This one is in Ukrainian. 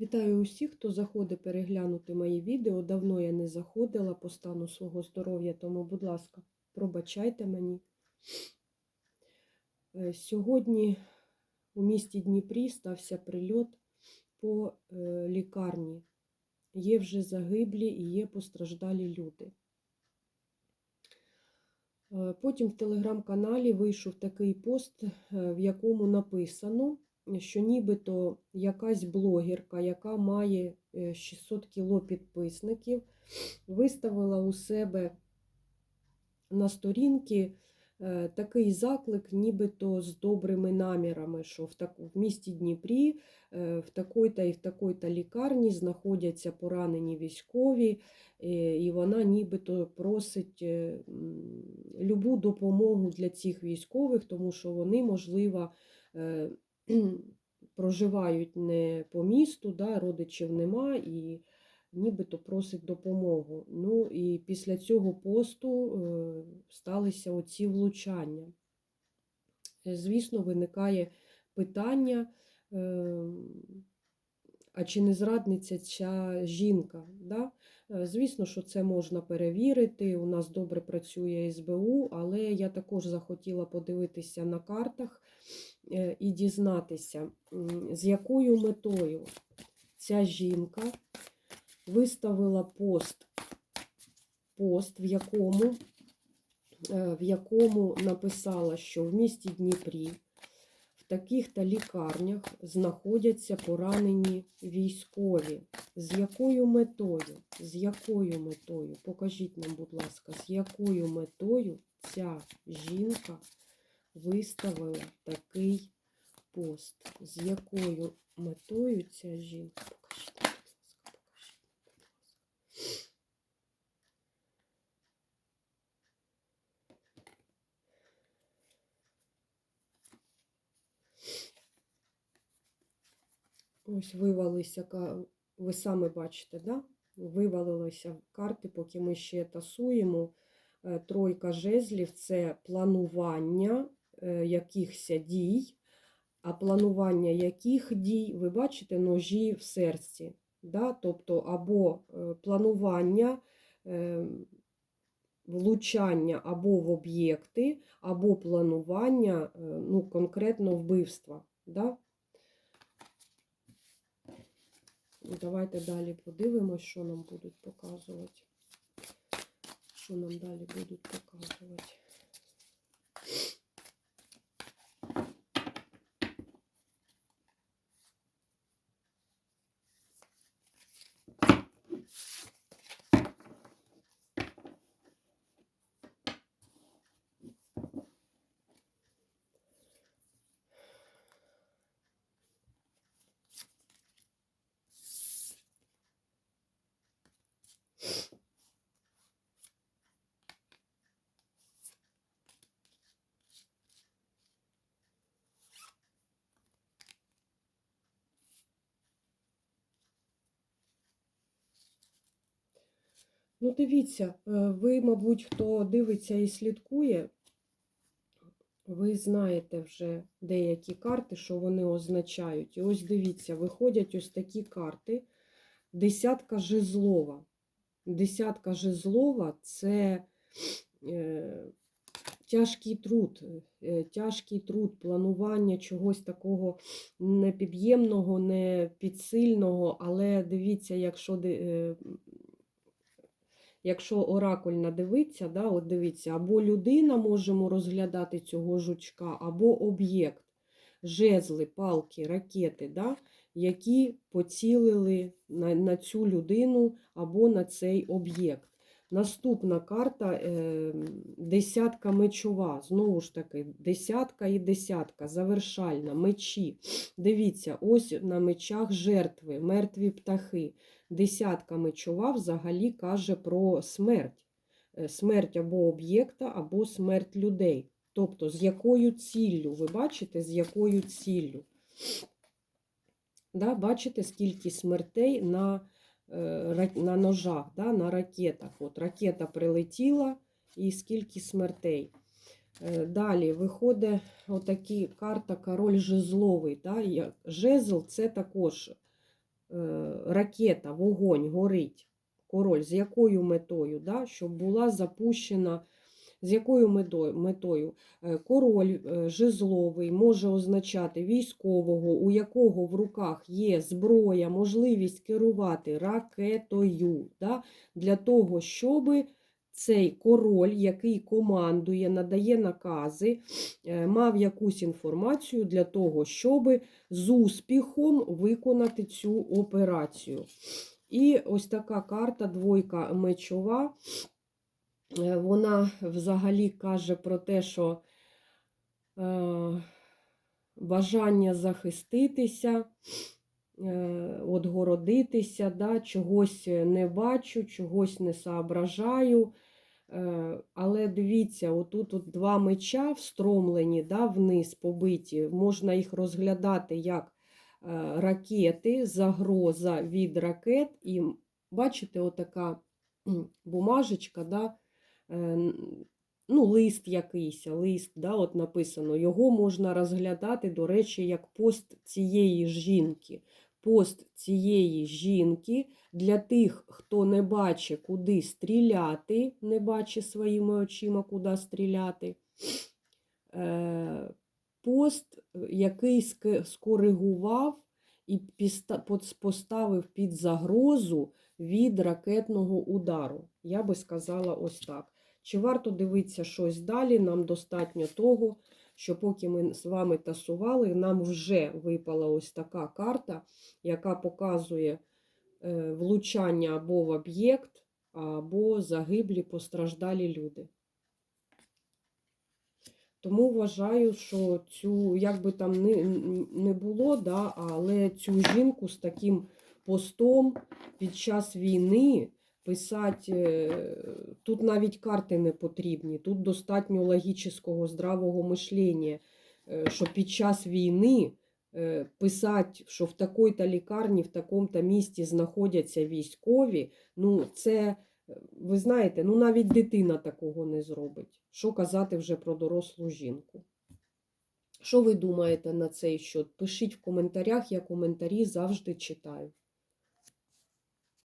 Вітаю усіх, хто заходить переглянути мої відео. Давно я не заходила по стану свого здоров'я, тому, будь ласка, пробачайте мені. Е, Сьогодні у місті Дніпрі стався прильот по е, лікарні. Є вже загиблі і є постраждалі люди. Е, Потім в телеграм-каналі вийшов такий пост, в якому написано, що нібито якась блогерка, яка має е, 600 кіло підписників, виставила у себе на сторінки е, такий заклик, нібито з добрими намірами, що в, так, в місті Дніпрі е, в такій-то і в такій-то лікарні знаходяться поранені військові, е, і вона нібито просить е, любу допомогу для цих військових, тому що вони, можливо, е, проживають не по місту, да, родичів нема, і нібито просить допомогу. Ну і після цього посту е, сталися оці влучання. Е, Звісно, виникає питання, е, а чи не зрадниця ця жінка? Да? Е, Звісно, що це можна перевірити. У нас добре працює СБУ, але я також захотіла подивитися на картах е, і дізнатися, з якою метою ця жінка виставила пост, пост в якому, е, в якому написала, що в місті Дніпрі в таких-то лікарнях знаходяться поранені військові. З якою метою? З якою метою? Покажіть нам, будь ласка, з якою метою ця жінка виставила такий пост? З якою метою ця жінка? Покажіть, нам, будь ласка, покажіть, нам, будь ласка. Ось вивалися, ви самі бачите, да? вивалилися карти, поки ми ще тасуємо. Е, Тройка жезлів це планування е, якихось дій, а планування яких дій, ви бачите, ножі в серці. Да? Тобто або е, планування е, влучання або в об'єкти, або планування ну, конкретно вбивства. Да? Давайте далі подивимось, що нам будуть показувати. Що нам далі будуть показувати. Ну, дивіться, е, ви, мабуть, хто дивиться і слідкує, ви знаєте вже деякі карти, що вони означають. І ось дивіться, виходять ось такі карти. Десятка жезлова. Десятка жезлова це е, тяжкий труд, е, тяжкий труд, планування чогось такого непід'ємного, не підсильного, але дивіться, якщо е, Якщо оракульна дивиться, да, от дивіться, або людина можемо розглядати цього жучка, або об'єкт, жезли, палки, ракети, да, які поцілили на, на цю людину або на цей об'єкт. Наступна карта е, десятка мечова. Знову ж таки, десятка і десятка, завершальна, мечі. Дивіться, ось на мечах жертви, мертві птахи. Десятка мечова взагалі каже про смерть. Е, Смерть або об'єкта, або смерть людей. Тобто, з якою ціллю, ви бачите, з якою ціллю. Да, бачите, скільки смертей на, на ножах, да, на ракетах. От ракета прилетіла і скільки смертей. Е, Далі виходить отакі карта король жезловий. Да? Жезл це також ракета, вогонь горить, король, з якою метою, да? щоб була запущена. З якою метою? Е, Король е, жезловий може означати військового, у якого в руках є зброя, можливість керувати ракетою, да? для того, щоб цей король, який командує, надає накази, е, мав якусь інформацію для того, щоб з успіхом виконати цю операцію. І ось така карта двойка мечова. Е, Вона взагалі каже про те, що е, бажання захиститися, е, отгородитися, да, чогось не бачу, чогось не соображаю. Але дивіться, отут от два меча встромлені да, вниз побиті, можна їх розглядати як ракети, загроза від ракет. І бачите, отака бумажечка, да, ну, лист якийсь, лист, да, от написано. Його можна розглядати, до речі, як пост цієї жінки. Пост цієї жінки для тих, хто не бачить, куди стріляти, не бачить своїми очима, куди стріляти. Е, Пост, е, який скоригував і поставив під загрозу від ракетного удару. Я би сказала ось так. Чи варто дивитися щось далі? Нам достатньо того, що поки ми з вами тасували, нам вже випала ось така карта, яка показує е, влучання або в об'єкт, або загиблі постраждалі люди. Тому вважаю, що цю, як би там не, не було, да, але цю жінку з таким постом під час війни писати, е, тут навіть карти не потрібні, тут достатньо логічного, здравого мишлення, е, що під час війни е, писати, що в такій-то лікарні, в такому-то місті знаходяться військові, ну це, ви знаєте, ну навіть дитина такого не зробить. Що казати вже про дорослу жінку? Що ви думаєте на цей счет? Пишіть в коментарях, я коментарі завжди читаю.